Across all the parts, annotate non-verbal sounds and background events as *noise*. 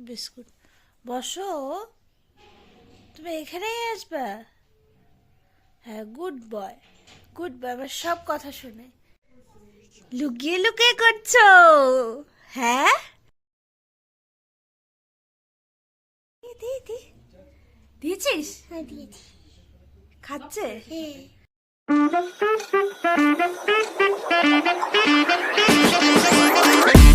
Biscuit. বসো। তুমি এখানেই আসবে? হ্যাঁ গুড বয় গুড বয় আমার সব কথা শুনে। লুকিয়ে লুকিয়ে করছ? হ্যাঁ? দি, দি, দি। দিয়েছিস? হ্যাঁ দিয়েছি। খাচ্ছে? হ্যাঁ। *laughs*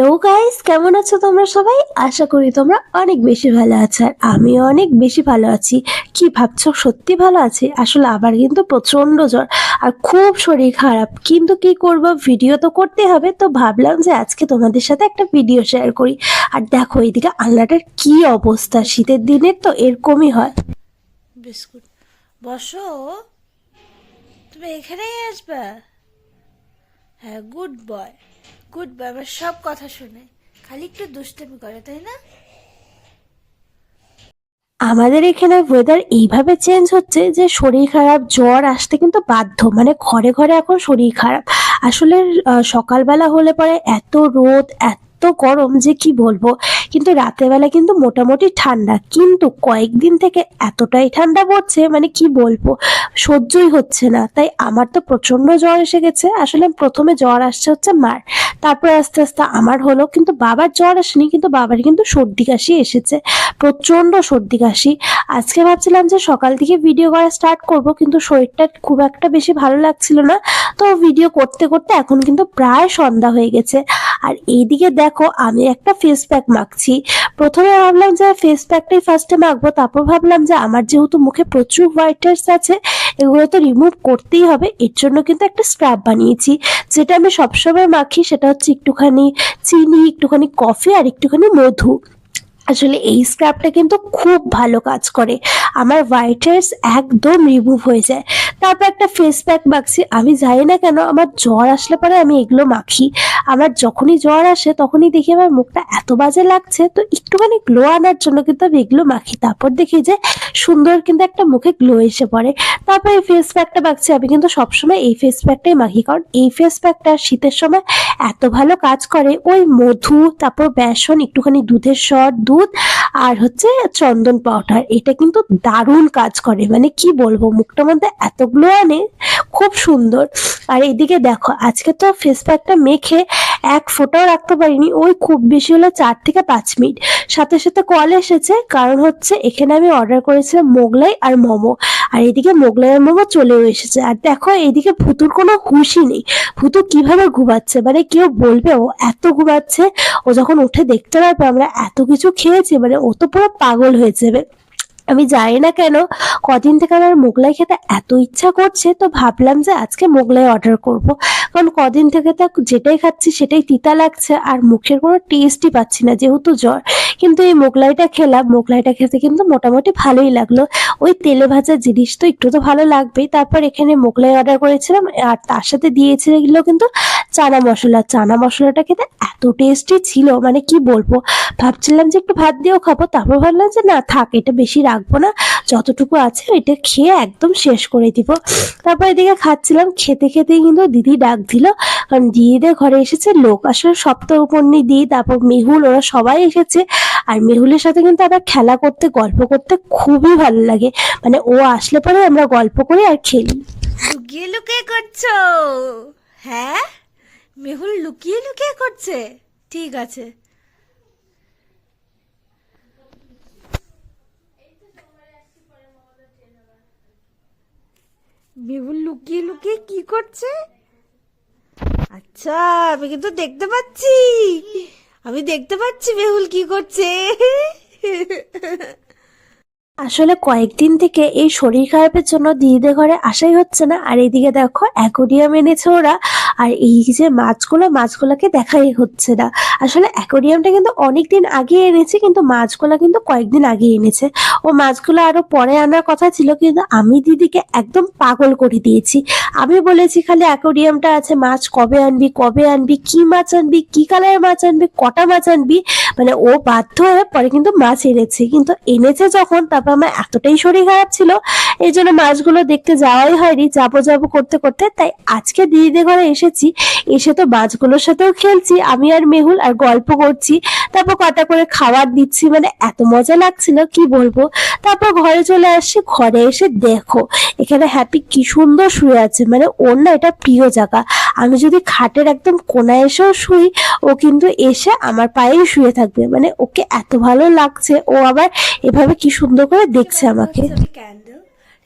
হ্যালো গাইস কেমন আছো তোমরা সবাই? আশা করি তোমরা অনেক বেশি ভালো আছো আর আমিও অনেক বেশি ভালো আছি। কি ভাবছ? সত্যি ভালো আছি? আসলে আবার কিন্তু প্রচণ্ড জ্বর আর খুব শরীর খারাপ। কিন্তু কি করব? ভিডিও তো করতে হবে। তো ভাবলাম যে আজকে তোমাদের সাথে একটা ভিডিও শেয়ার করি। আর দেখো এইদিকে আলনাটার কি অবস্থা? শীতের দিনের তো এরকমই হয়। বিস্কুট। বসো। তুমি এখানেই আসবে? হ্যাঁ গুড বয়। গুড বাবা সব কথা শুনে খালি একটু দুষ্টামি করে, তাই না? আমাদের এখানে ওয়েদার এইভাবে চেঞ্জ হচ্ছে যে শরীর খারাপ, জ্বর আসতে কিন্তু বাধ্য। মানে ঘরে ঘরে এখন শরীর খারাপ। আসলে সকালবেলা হলে পরে এত রোদ, এত গরম যে কি বলব? কিন্তু রাতের বেলা কিন্তু মোটামুটি ঠান্ডা। কিন্তু কয়েকদিন থেকে এতটাই ঠান্ডা পড়ছে মানে কি বলব? সহ্যই হচ্ছে না। তাই আমার তো প্রচণ্ড জ্বর এসে গেছে। আসলে প্রথমে জ্বর আসছে হচ্ছে মার। তারপর আস্তে আস্তে আমার হলো, কিন্তু বাবার জ্বর আসেনি, কিন্তু বাবার কিন্তু সর্দি কাশি এসেছে। প্রচণ্ড সর্দি কাশি। আজকে ভাবছিলাম যে সকাল থেকে ভিডিও করা স্টার্ট করব, কিন্তু শরীরটা খুব একটা বেশি ভালো লাগছিল না। তো ভিডিও করতে করতে এখন কিন্তু প্রায় সন্ধ্যা হয়ে গেছে। আর এইদিকে দেখো, আমি একটা ফেস প্যাক মাখছি। প্রথমে ভাবলাম যে ফেস প্যাকটাই ফার্স্টে মাখবো, তারপর ভাবলাম যে আমার যেহেতু মুখে প্রচুর হোয়াইটার্স আছে, এগুলো তো রিমুভ করতেই হবে। এর জন্য কিন্তু একটা স্ক্রাব বানিয়েছি, যেটা আমি সবসময় মাখি, সেটা হচ্ছে একটুখানি চিনি, একটুখানি কফি আর একটুখানি মধু। আসলে এই স্ক্রাবটা কিন্তু খুব ভালো কাজ করে। আমার হোয়াইট হেয়ার্স একদম রিমুভ হয়ে যায়। তারপর একটা ফেস প্যাক মাখছি আমি জানি না কেন, আমার জ্বর আসলে পরে আমি এগুলো মাখি। আমার যখনই জ্বর আসে, তখনই দেখি আমার মুখটা এত বাজে লাগছে, তো একটুখানি গ্লো আনার জন্য কিন্তু আমি এগুলো মাখি। তারপর দেখি যে সুন্দর কিন্তু একটা মুখে গ্লো এসে পড়ে। তারপর এই ফেস প্যাকটা মাখছি আমি কিন্তু সবসময় এই ফেস প্যাকটাই মাখি। কারণ এই ফেস প্যাকটা শীতের সময় এত ভালো কাজ করে, ওই মধু, তারপর বেসন, একটুখানি দুধের সর দুধ, আর হচ্ছে চন্দন পাউডার, এটা কিন্তু দারুণ কাজ করে। মানে কি বলব, মুখটার মধ্যে এতগুলো আনে, খুব সুন্দর। আর এদিকে দেখো, আজকে তো ফেস প্যাকটা মেখে এক ফোঁটাও রাখতে পারিনি। ওই খুব বেশি হলো চার থেকে পাঁচ মিনিট। সাথে সাথে কল এসেছে, কারণ হচ্ছে এখানে আমি অর্ডার করেছিলাম মোগলাই আর মোমো। আর এদিকে মোগলাই আর মোমো চলেও এসেছে। আর দেখো, এদিকে ভুতুর কোনো হুঁশই নেই। ভুতু কীভাবে ঘুমাচ্ছে? মানে কেউ বলবে, ও এত ঘুমাচ্ছে, ও যখন উঠে দেখতে পারবে আমরা এত কিছু খেয়েছি মানে ও তো পুরো পাগল হয়ে যাবে। আমি জানি না কেন, কদিন থেকে আমার মোগলাই খেতে এত ইচ্ছা করছে, তো ভাবলাম যে আজকে মোগলাই অর্ডার করব। কারণ কদিন থেকে তা যেটাই খাচ্ছি সেটাই তিতা লাগছে, আর মুখের কোনো টেস্টই পাচ্ছি না যেহেতু জ্বর। কিন্তু এই মোগলাইটা খেলাম, মোগলাইটা খেতে কিন্তু মোটামুটি ভালোই লাগল। ওই তেলে ভাজা জিনিস তো একটু তো ভালো লাগবেই। তারপর এখানে মোগলাই অর্ডার করেছিলাম, আর তার সাথে দিয়েছিল কিন্তু চানা মশলা, চানা মশলাটা খেতে এত টেস্টি ছিল মানে কি বলব? ভাবছিলাম যে একটু ভাত দিয়েও খাব, তারপর ভাবলাম যে না থাক, এটা বেশি রাখব না, যতটুকু আছে এটা খেয়ে একদম শেষ করে দিব। তারপর এদিকে খাচ্ছিলাম, খেতে খেতেই কিন্তু দিদি ডাক দিল, কারণ দিদিদের ঘরে এসেছে লোক, আসলে সপ্তপর্ণী দিদি, তারপর মেহুল, ওরা সবাই এসেছে, আর মেহুলের সাথে কিন্তু আবার খেলা করতে, গল্প করতে খুবই ভালো লাগে মানে ও আসলে পরে আমরা গল্প করি আর খেলি। লুকিয়ে লুকিয়ে করছ? হ্যাঁ? মেহুল লুকিয়ে লুকিয়ে করছে। ঠিক আছে। মেহুল লুকিয়ে লুকিয়ে কি করছে? আচ্ছা আমি কিন্তু দেখতে পাচ্ছি। আমি দেখতে পাচ্ছি মেহুল কি করছে। আসলে কয়েকদিন থেকে এই শরীর খারাপের জন্য দিদিদের ঘরে আসাই হচ্ছে না, আর এইদিকে দেখো অ্যাকোরিয়াম এনেছে ওরা। আর এই যে মাছগুলো, মাছগুলোকে দেখাই হচ্ছে না। আসলে অ্যাকোরিয়ামটা কিন্তু অনেকদিন আগে এনেছে, কিন্তু মাছগুলো কিন্তু কয়েকদিন আগে এনেছে। ও মাছগুলো আরও পরে আনার কথা ছিল, কিন্তু আমি দিদিকে একদম পাগল করে দিয়েছি। আমি বলেছি খালি অ্যাকোরিয়ামটা আছে, মাছ কবে আনবি কবে আনবি, কি মাছ আনবি, কি কালারের মাছ আনবি, কটা মাছ আনবি? মানে ও বাধ্য হয়ে পরে কিন্তু মাছ এনেছে। কিন্তু এনেছে যখন, তারপর আমার এতটাই শরীর খারাপ ছিল, এই জন্য মাছগুলো দেখতে যাওয়াই হয়নি, যাব যাব করতে করতে। তাই আজকে দিদিদের ঘরে এসেছি এসে তো মাছগুলোর সাথেও খেলছি, আমি আর মেহুল আর গল্প করছি, তারপর কটা করে খাবার দিচ্ছি মানে এত মজা লাগছিল, কি বলব? তারপর ঘরে চলে আসছি, ঘরে এসে দেখো, এখানে হ্যাপি কি সুন্দর শুয়ে আছে মানে ওর না এটা প্রিয় জায়গা। আমি যদি খাটের একদম কোনায় এসেও শুই, ও কিন্তু এসে আমার পায়েই শুয়ে থাকবে মানে ওকে এত ভালো লাগছে, ও আবার এভাবে কি সুন্দর করে দেখছে আমাকে।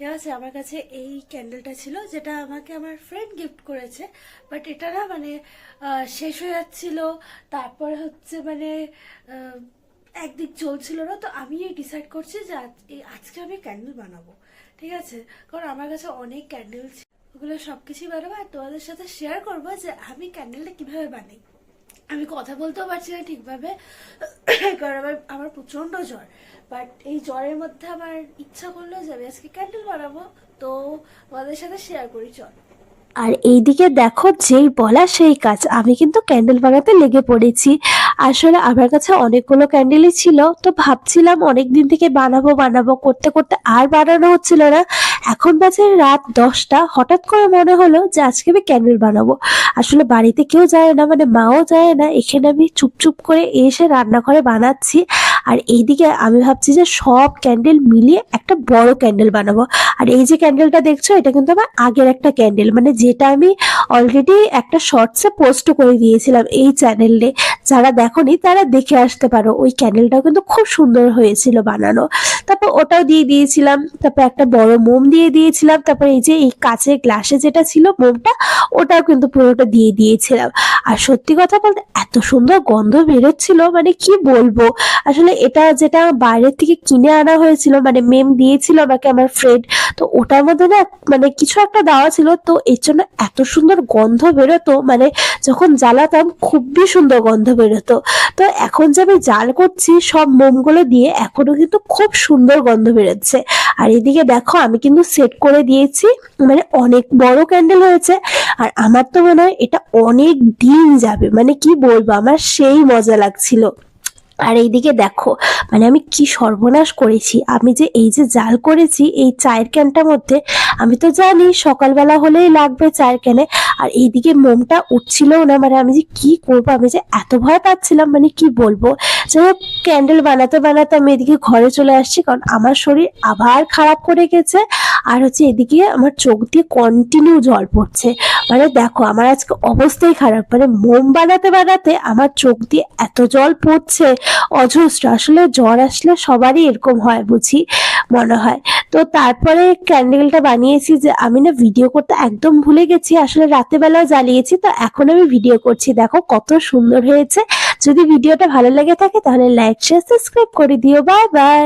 ঠিক আছে, আমার কাছে এই ক্যান্ডেলটা ছিল, যেটা আমাকে আমার ফ্রেন্ড গিফট করেছে বাট এটা না মানে শেষ হয়ে যাচ্ছিল, তারপরে হচ্ছে মানে একদিক চলছিল না, তো আমি এই ডিসাইড করছি যে আজকে আমি ক্যান্ডেল বানাবো, ঠিক আছে? কারণ আমার কাছে অনেক ক্যান্ডেল ছিল। ওগুলো সব কিছুই বানাবো, আর তোমাদের সাথে শেয়ার করব যে আমি ক্যান্ডেলটা কীভাবে বানাই। আমি কথা বলতেও পারছি না ঠিকভাবে, কারণ আমার আমার প্রচণ্ড জ্বর। বাট এই জ্বরের মধ্যে আমার ইচ্ছা করল যে আমি আজকে ক্যান্ডেল বানাবো, তো তোমাদের সাথে শেয়ার করি চল। আর এইদিকে দেখো যেই বলা সেই কাজ, আমি কিন্তু ক্যান্ডেল বানাতে লেগে পড়েছি। আসলে আমার কাছে অনেকগুলো ক্যান্ডেলই ছিল, তো ভাবছিলাম অনেক দিন থেকে বানাবো বানাবো, করতে করতে আর বানানো হচ্ছিল না। এখন বাজে রাত দশটা, হঠাৎ করে মনে হলো যে আজকে আমি ক্যান্ডেল বানাবো। আসলে বাড়িতে কেউ যায় না মানে মাও যায় না, এখানে আমি চুপচুপ করে এসে রান্নাঘরে বানাচ্ছি। আর এইদিকে আমি ভাবছি যে সব ক্যান্ডেল মিলিয়ে একটা বড় ক্যান্ডেল বানাবো। আর এই যে ক্যান্ডেলটা দেখছ, এটা কিন্তু আমার আগের একটা ক্যান্ডেল মানে যেটা আমি অলরেডি একটা শর্টসে পোস্ট করে দিয়েছিলাম এই চ্যানেলে যারা দেখোনি, তারা দেখে আসতে পারো। ওই ক্যান্ডেলটাও কিন্তু খুব সুন্দর হয়েছিল বানানো। তারপর ওটাও দিয়ে দিয়েছিলাম। তারপর একটা বড় মোম দিয়ে দিয়েছিলাম। তারপর এই যে, এই কাঁচের গ্লাসে যেটা ছিল মোমটা, ওটাও কিন্তু পুরোটা দিয়ে দিয়েছিলাম। আর সত্যি কথা বলতে, এত সুন্দর গন্ধ বেরোচ্ছিল মানে কি বলব? আসলে এটা যেটা বাইরের থেকে কিনে আনা হয়েছিল মানে মেম দিয়েছিল আমাকে আমার ফ্রেন্ড তো ওটার মধ্যে না মানে কিছু একটা দেওয়া ছিল, তো এর জন্য এত সুন্দর গন্ধ বেরোতো মানে যখন জ্বালাতাম, খুবই সুন্দর গন্ধ বেরোতো। তো এখন যে আমি জাল করছি, সব মোমগুলো দিয়ে এখনও কিন্তু খুব সুন্দর গন্ধ বেরোচ্ছে। আর এদিকে দেখো, আমি কিন্তু সেট করে দিয়েছি মানে অনেক বড় ক্যান্ডেল হয়েছে। আর আমার তো মনে হয় এটা অনেক দিন যাবে মানে কি বলব, আমার সেই মজা লাগছিল। আর এইদিকে দেখো মানে আমি কি সর্বনাশ করেছি। আমি যে এই যে জাল করেছি, এই চায়ের ক্যানটার মধ্যে, আমি তো জানি সকালবেলা হলেই লাগবে চায়ের ক্যানে, আর এইদিকে মোমটা উঠছিলও না মানে আমি যে কি করব? আমি যে এত ভয় পাচ্ছিলাম মানে কি বলব? হোক, ক্যান্ডেল বানাতে বানাতে আমি এদিকে ঘরে চলে আসছি, কারণ আমার শরীর আবার খারাপ করে গেছে। আর হচ্ছে এদিকে আমার চোখ দিয়ে কন্টিনিউ জল পড়ছে। মানে দেখো, আমার আজকে অবস্থাই খারাপ। মানে মোম বানাতে বানাতে আমার চোখ দিয়ে এত জল পড়ছে, অজস্র। আসলে জ্বর আসলে সবারই এরকম হয় বুঝি, মনে হয়। তো তারপরে ক্যান্ডেলটা বানিয়েছি যে আমি না ভিডিও করতে একদম ভুলে গেছি, আসলে রাতে বেলাও জ্বালিয়েছি, তো এখন আমি ভিডিও করছি। দেখো কত সুন্দর হয়েছে। যদি ভিডিওটা ভালো লেগে থাকে তাহলে লাইক শেয়ার সাবস্ক্রাইব করে দিও। Bye bye